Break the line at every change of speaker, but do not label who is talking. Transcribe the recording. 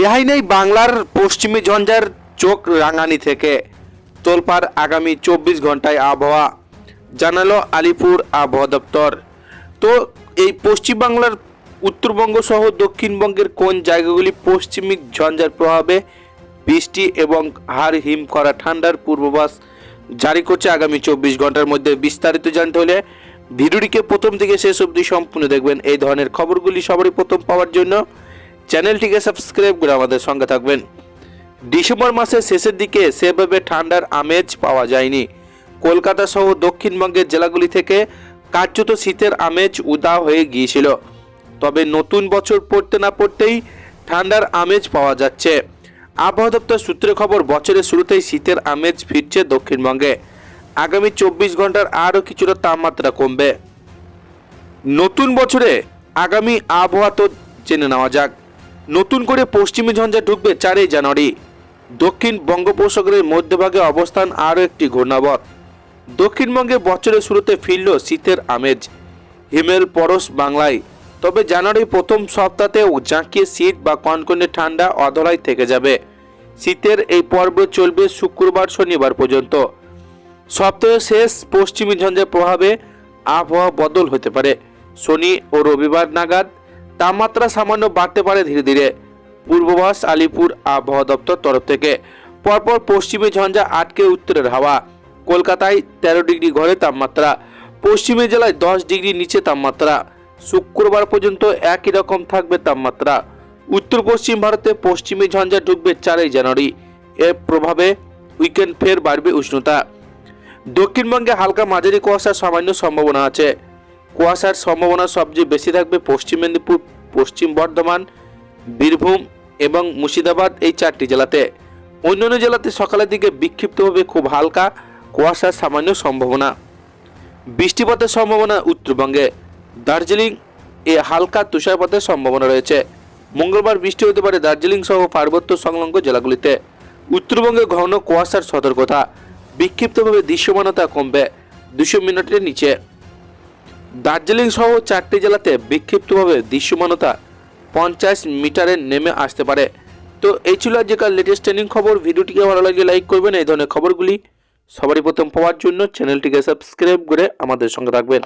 রেহাই নেই বাংলার পশ্চিমী ঝঞ্ঝার চোখ রাঙানি থেকে। তোলপার আগামী চব্বিশ ঘন্টায় আবহাওয়া। জানালো আলিপুর আবহাওয়া দপ্তর। তো এই পশ্চিমবাংলার উত্তরবঙ্গ সহ দক্ষিণবঙ্গের কোন জায়গাগুলি পশ্চিমী ঝঞ্ঝার প্রভাবে বৃষ্টি এবং হাড় হিম করা ঠান্ডার পূর্বাভাস জারি করছে আগামী চব্বিশ ঘণ্টার মধ্যে? বিস্তারিত জানতে হলে ভিডিওটিকে প্রথম থেকে শেষ অবধি সম্পূর্ণ দেখবেন। এই ধরনের খবরগুলি সবারই প্রথম পাওয়ার জন্য চ্যানেলটিকে সাবস্ক্রাইব করে আমাদের সঙ্গে থাকবেন। ডিসেম্বর মাসের শেষের দিকে সেভাবে ঠান্ডার আমেজ পাওয়া যায়নি। কলকাতা সহ দক্ষিণবঙ্গের জেলাগুলি থেকে কার্যত শীতের আমেজ উদা হয়ে গিয়েছিল। তবে নতুন বছর পড়তে না পড়তেই ঠান্ডার আমেজ পাওয়া যাচ্ছে। আবহাওয়া দপ্তর সূত্রে খবর, বছরের শুরুতেই শীতের আমেজ ফিরছে দক্ষিণবঙ্গে। আগামী চব্বিশ ঘণ্টার আরও কিছুটা তাপমাত্রা কমবে। নতুন বছরে আগামী আবহাওয়া তো জেনে নেওয়া যাক। নতুন করে পশ্চিমী ঝঞ্ঝা ঢুকবে চারই জানুয়ারি। দক্ষিণ বঙ্গোপসাগরের মধ্যভাগে অবস্থান আরও একটি ঘূর্ণাবত। দক্ষিণবঙ্গে বছরের শুরুতে ফিরল শীতের আমেজ। হিমেল পরশ বাংলায়। তবে জানুয়ারির প্রথম সপ্তাহতেও জাঁকিয়ে শীত বা কনকনে ঠান্ডা অধরাই থেকে যাবে। শীতের এই পর্ব চলবে শুক্রবার শনিবার পর্যন্ত। সপ্তাহের শেষ পশ্চিমী ঝঞ্ঝার প্রভাবে আবহাওয়া বদল হতে পারে। শনি ও রবিবার নাগাদ তাপমাত্রা সামান্য বাড়তে পারে ধীরে ধীরে। পূর্বাভাস আলিপুর আবহাওয়া দপ্তর তরফ থেকে পরপর পশ্চিমে ঝঞ্ঝা আটকে উত্তরের হাওয়া। কলকাতায় তেরো ডিগ্রি ঘরে তাপমাত্রা, পশ্চিমে জেলায় দশ ডিগ্রি নিচে তাপমাত্রা। শুক্রবার পর্যন্ত একই রকম থাকবে তাপমাত্রা। উত্তর পশ্চিম ভারতে পশ্চিমী ঝঞ্ঝা ঢুকবে চারই জানুয়ারি। এর প্রভাবে উইকেন্ড ফের বাড়বে উষ্ণতা। দক্ষিণবঙ্গে হালকা মাঝারি কুয়াশার সামান্য সম্ভাবনা আছে। কুয়াশার সম্ভাবনা সবচেয়ে বেশি থাকবে পশ্চিম মেদিনীপুর, পশ্চিম বর্ধমান, বীরভূম এবং মুর্শিদাবাদ এই চারটি জেলাতে। অন্যান্য জেলাতে সকালের দিকে বিক্ষিপ্তভাবে খুব হালকা কুয়াশার সামান্য সম্ভাবনা। বৃষ্টিপাতের সম্ভাবনা উত্তরবঙ্গে। দার্জিলিং এ হালকা তুষারপাতের সম্ভাবনা রয়েছে। মঙ্গলবার বৃষ্টি হতে পারে দার্জিলিং সহ পার্বত্য সংলগ্ন জেলাগুলিতে। উত্তরবঙ্গে ঘন কুয়াশার সতর্কতা। বিক্ষিপ্তভাবে দৃশ্যমানতা কমবে দুশো মিনিটের নিচে। দার্জিলিং সহ চারটি জেলাতে বিক্ষিপ্তভাবে দৃশ্যমানতা পঞ্চাশ মিটারে নেমে আসতে পারে। তো এই ছিল আজকাল লেটেস্ট ট্রেনিং খবর। ভিডিওটিকে ভালো লাগলে লাইক করবেন। এই ধরনের খবরগুলি সবারই প্রথম পাওয়ার জন্য চ্যানেলটিকে সাবস্ক্রাইব করে আমাদের সঙ্গে থাকবেন।